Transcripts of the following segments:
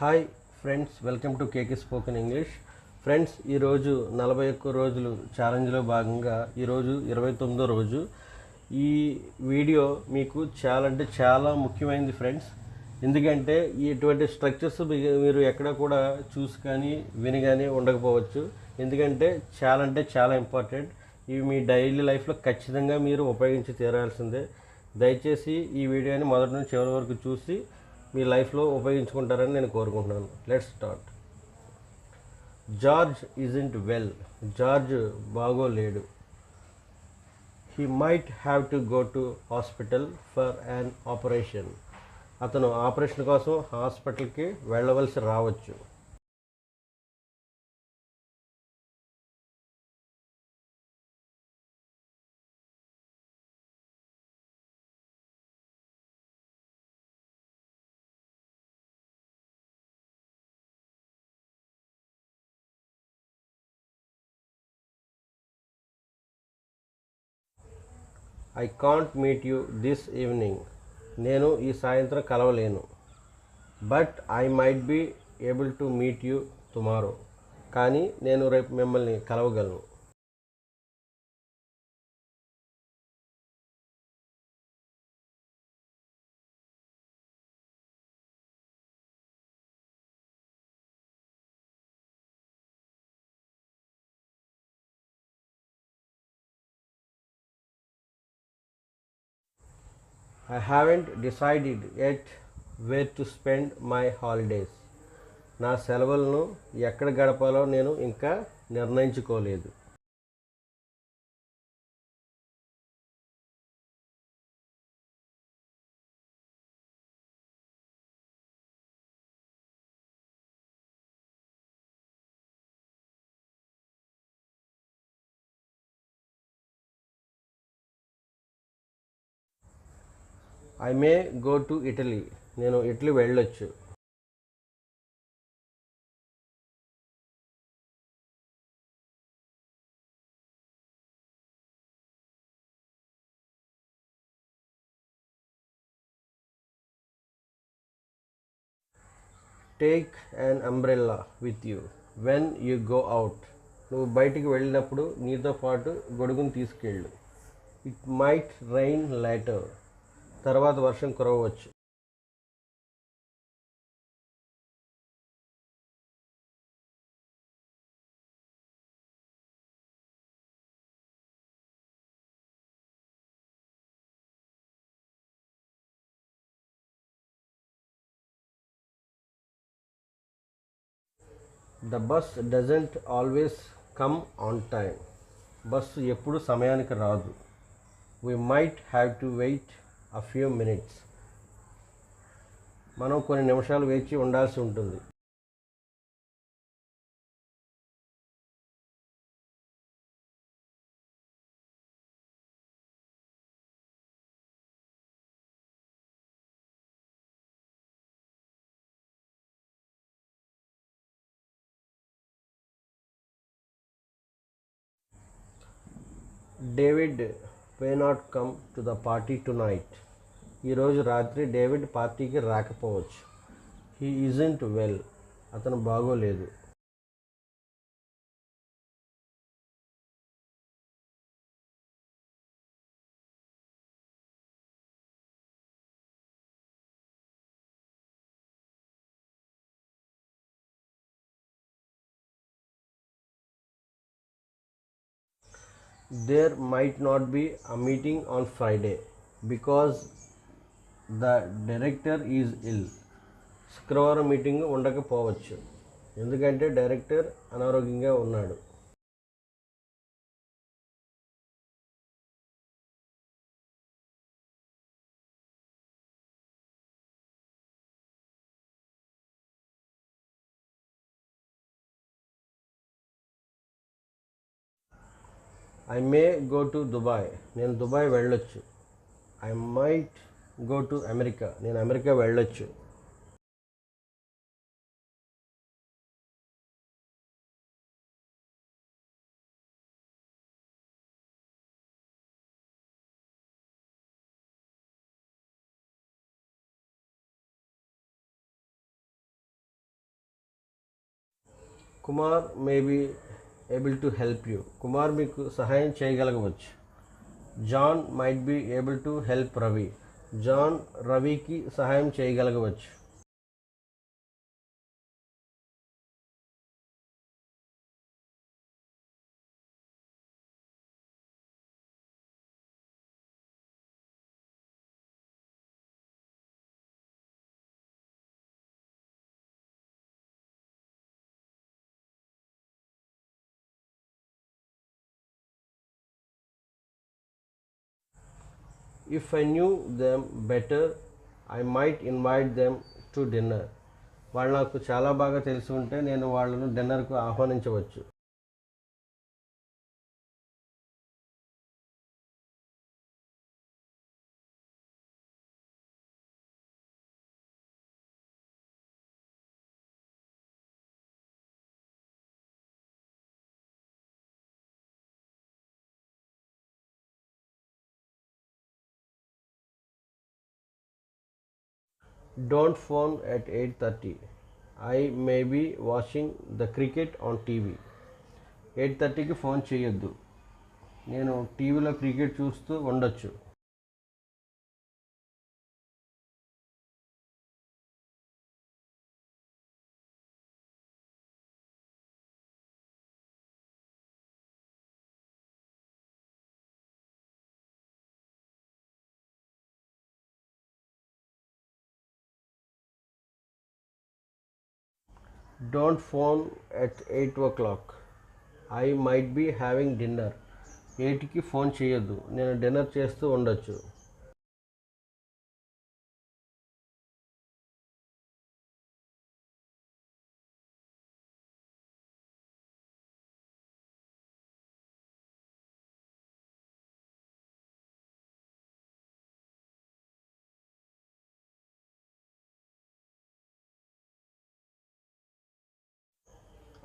Hi friends welcome to KK spoken English friends ఈరోజు నలభై ఒక్క రోజులు ఛాలెంజ్లో భాగంగా ఈరోజు ఇరవై తొమ్మిదో రోజు. ఈ వీడియో మీకు చాలా అంటే చాలా ముఖ్యమైనది ఫ్రెండ్స్ ఎందుకంటే ఇటువంటి స్ట్రక్చర్స్ మీరు ఎక్కడ కూడా చూసి కానీ విని కానీ ఉండకపోవచ్చు. ఎందుకంటే చాలా అంటే చాలా ఇంపార్టెంట్ ఇవి మీ డైలీ లైఫ్లో ఖచ్చితంగా మీరు ఉపయోగించి తీరాల్సిందే. దయచేసి ఈ వీడియోని మొదటి నుంచి చివరి వరకు చూసి మీ లైఫ్లో ఉపయోగించుకుంటారని నేను కోరుకుంటున్నాను. Let's start George isn't well George బాగోలేడు. He might have to go to hospital for an operation అతను ఆపరేషన్ కోసం హాస్పిటల్కి వెళ్ళవలసి రావచ్చు. I can't meet you this evening. నేను ఈ సాయంత్రం కలవలేను. But I might be able to meet you tomorrow. కానీ నేను రేపు మిమ్మల్ని కలవగలను. I haven't decided yet where to spend my holidays నా సెలవులను ఎక్కడ గడపాలో నేను ఇంకా నిర్ణయించుకోలేదు. I may go to Italy నేను ఇటలీ వెళ్ళొచ్చు. Take an umbrella with you when you go out నువ్వు బయటికి వెళ్ళినప్పుడు నీతో పాటు గొడుగును తీసుకెళ్ళు. ఇట్ మైట్ రైన్ లైటర్ తర్వాత వర్షం కురవచ్చు the bus doesn't always come on time bus ఎప్పుడు సమయానికి రాదు. We might have to wait a few minutes మనం కొన్ని నిమిషాలు వేచి ఉండాల్సి ఉంటుంది. David may not come to the party tonight ఈరోజు రాత్రి డేవిడ్ పార్టీకి రాకపోవచ్చు. హీ ఈజెంట్ వెల్ అతను బాగోలేదు. There might not be a meeting on Friday because the director is ill శుక్రవారం మీటింగ్ ఉండకపోవచ్చు ఎందుకంటే డైరెక్టర్ అనారోగ్యంగా ఉన్నాడు I may go to Dubai నేను దుబాయ్ వెళ్ళొచ్చు. I might go to America నేను అమెరికా వెళ్ళొచ్చు. Kumar may be able to help you Kumar మీకు సహాయం చేయగలగవచ్చు. John might be able to help Ravi John రవికి సహాయం చేయగలగవచ్చు. If I knew them better I might invite them to dinner వాళ్ళు నాకు చాలా బాగా తెలిసి ఉంటే నేను వాళ్ళను డిన్నర్కు ఆహ్వానించవచ్చు. Don't phone at eight thirty I may be watching the cricket on TV eight థర్టీకి ఫోన్ చేయొద్దు. నేను టీవీలో క్రికెట్ చూస్తూ ఉండొచ్చు. Don't phone at eight o'clock I might be having dinner ఎయిట్కి ఫోన్ చేయొద్దు. నేను డిన్నర్ చేస్తూ ఉండొచ్చు.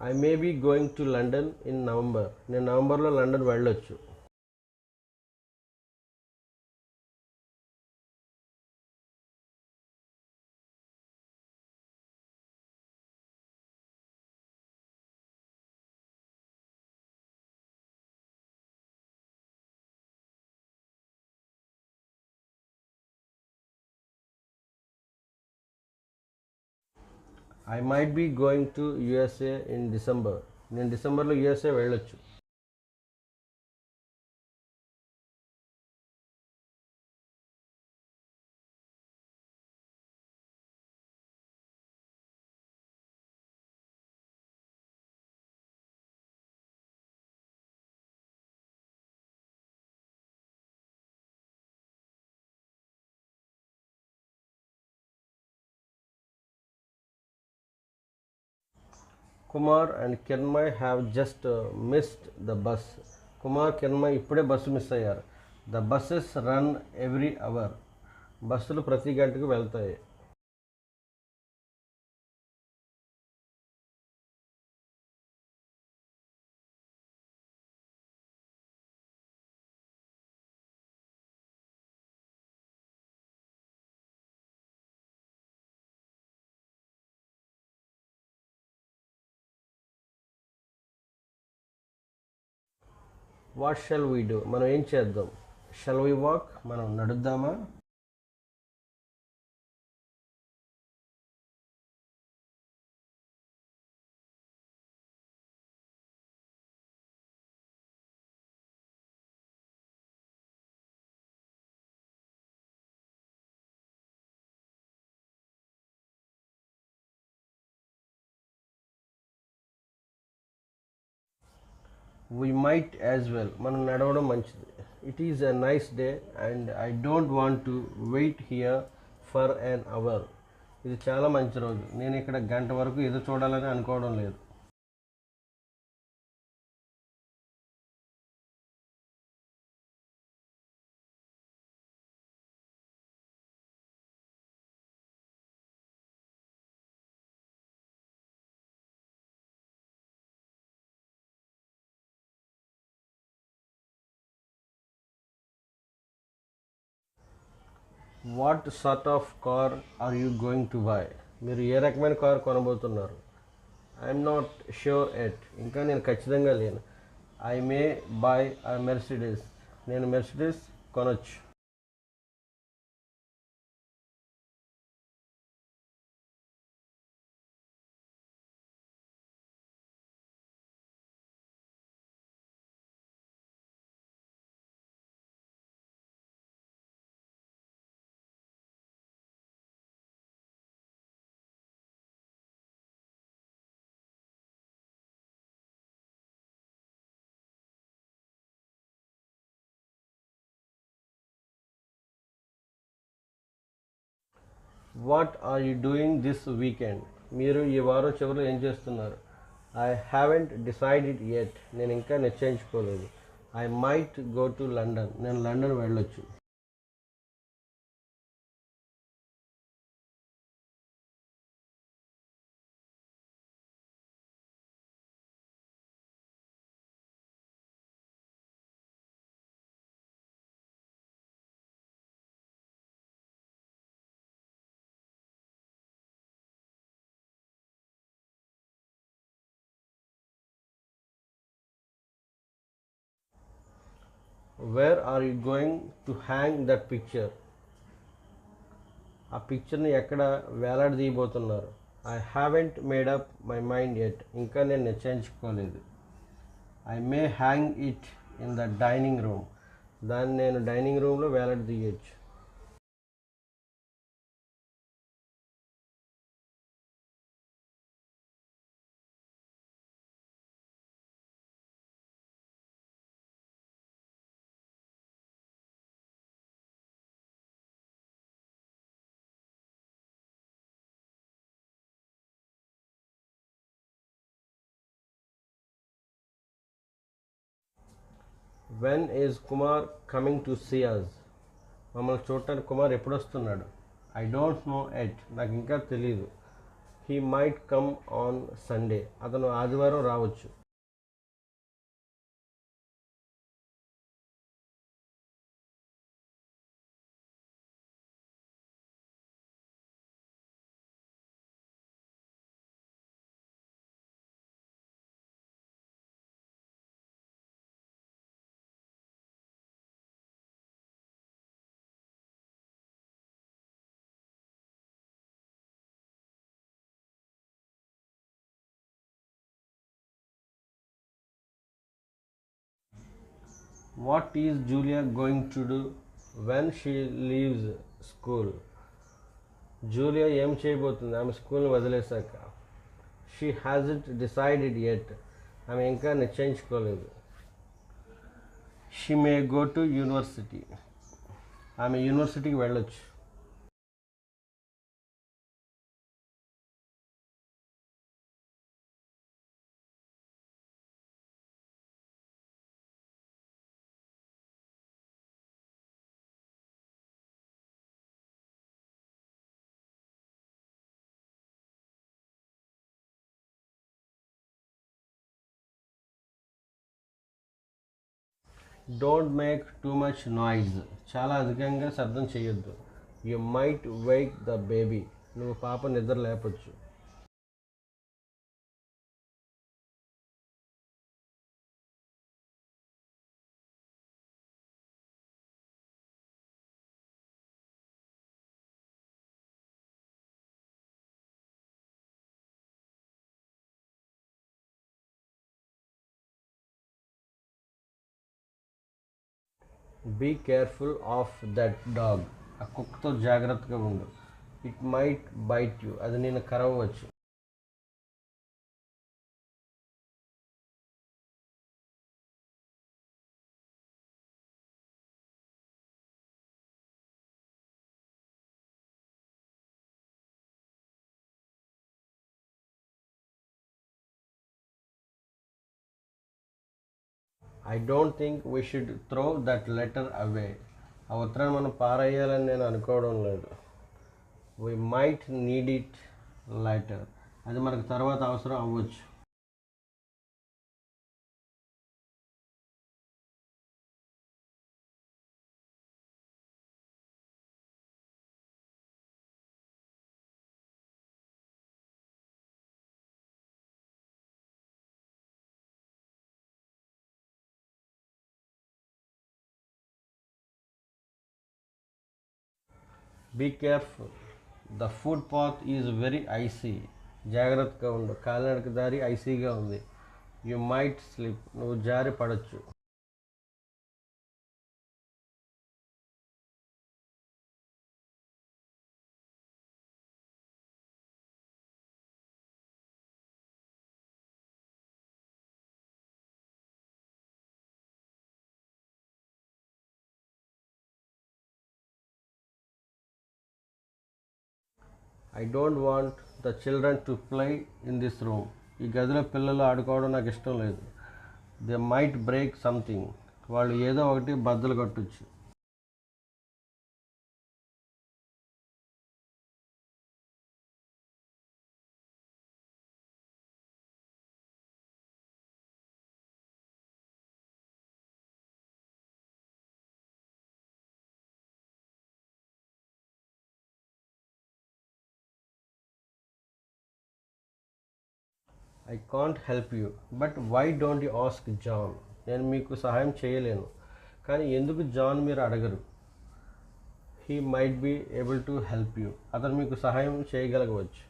I may be going to London in November నేను నవంబర్లో లండన్ వెళ్ళొచ్చు. I might be going to USA in December నేను డిసెంబర్లో యుఎస్ఏ వెళ్ళొచ్చు. Kumar and Kiranmay have just missed the bus Kumar Kiranmay ఇప్పుడే బస్సు మిస్ అయ్యారు the buses run every hour బస్సులు ప్రతి గంటకు వెళ్తాయి వాట్ షెల్ వీ డూ మనం ఏం చేద్దాం? షెల్ వీ వాక్ మనం నడుద్దామా? వీ మైట్ యాజ్ వెల్ మనం నడవడం మంచిది. It is a nice day and I don't want to wait here for an hour ఇది చాలా మంచి రోజు. నేను ఇక్కడ గంట వరకు ఎదురు చూడాలని అనుకోవడం లేదు. What sort of car are you going to buy మీరు ఏ రకమైన కార్ కొనబోతున్నారు? ఐఎమ్ నాట్ ష్యూర్ ఎట్ ఇంకా నేను ఖచ్చితంగా లేను. I may buy a Mercedes నేను మెర్సిడీస్ కొనొచ్చు. What are you doing this weekend మీరు ఈ వారం చివరిలో ఏం చేస్తున్నారు? ఐ హ్యావెంట్ డిసైడెడ్ ఎట్ నేను ఇంకా నిశ్చయించుకోలేదు. I might go to London నేను లండన్ వెళ్ళొచ్చు. Where are you going to hang that picture ఆ పిక్చర్ని ఎక్కడ వేలాడదీయబోతున్నారు? I haven't made up my mind yet ఇంకా నేను నిశ్చయించుకోలేదు. I may hang it in the dining room దాన్ని నేను డైనింగ్ రూమ్లో వేలాడదీయచ్చు. When is Kumar coming to see us మమ్మల్ని చూడటానికి కుమార్ ఎప్పుడు వస్తున్నాడు ఐ డోంట్ నో ఎట్ నాకు ఇంకా తెలియదు he might come on Sunday అతను ఆదివారం రావచ్చు. What is Julia going to do when she leaves school Julia ఏం చేయబోతుంది? ఆమె స్కూల్ని వదిలేశాక. షీ హ్యాజంట్ డిసైడెడ్ ఎట్ ఆమె ఇంకా నిశ్చయించుకోలేదు. She may go to university ఆమె యూనివర్సిటీకి వెళ్ళొచ్చు. Don't make too much noise చాలా అధికంగా శబ్దం చేయొద్దు. You might wake the baby నువ్వు పాప నిద్ర లేపొచ్చు. Be careful of that dog ఆ కుక్కతో జాగ్రత్తగా ఉండు ఇట్ మైట్ బైట్ యూ అది నేను కరవవచ్చు I don't think we should throw that letter away ఆ ఉత్తరాన్ని మనం పారేయాలని నేను అనుకోవడం లేదు. We might need it later అది మనకు తర్వాత అవసరం అవ్వచ్చు. Be careful the footpath is very icy జాగ్రత్తగా ఉండు. కాలినడక దారి ఐసీగా ఉంది. యు మైట్ స్లిప్ నువ్వు జారి పడచ్చు I don't want the children to play in this room ఈ గదిలో పిల్లలు ఆడుకోవడం నాకు ఇష్టం లేదు. దే మైట్ బ్రేక్ సంథింగ్ వాళ్ళు ఏదో ఒకటి బద్దలు కట్టచ్చు. I can't help you but why don't you ask John నేను మీకు సహాయం చేయలేను. కానీ ఎందుకు జాన్ మీరు అడగరు? He might be able to help you అతను మీకు సహాయం చేయగలగవచ్చు.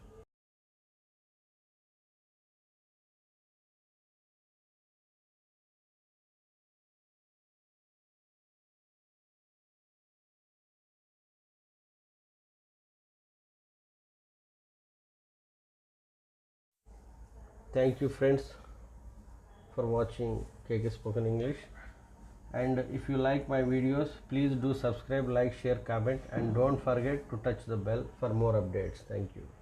Thank you friends for watching KK Spoken English. And if you like my videos please do subscribe like share comment and don't forget to touch the bell for more updates. Thank you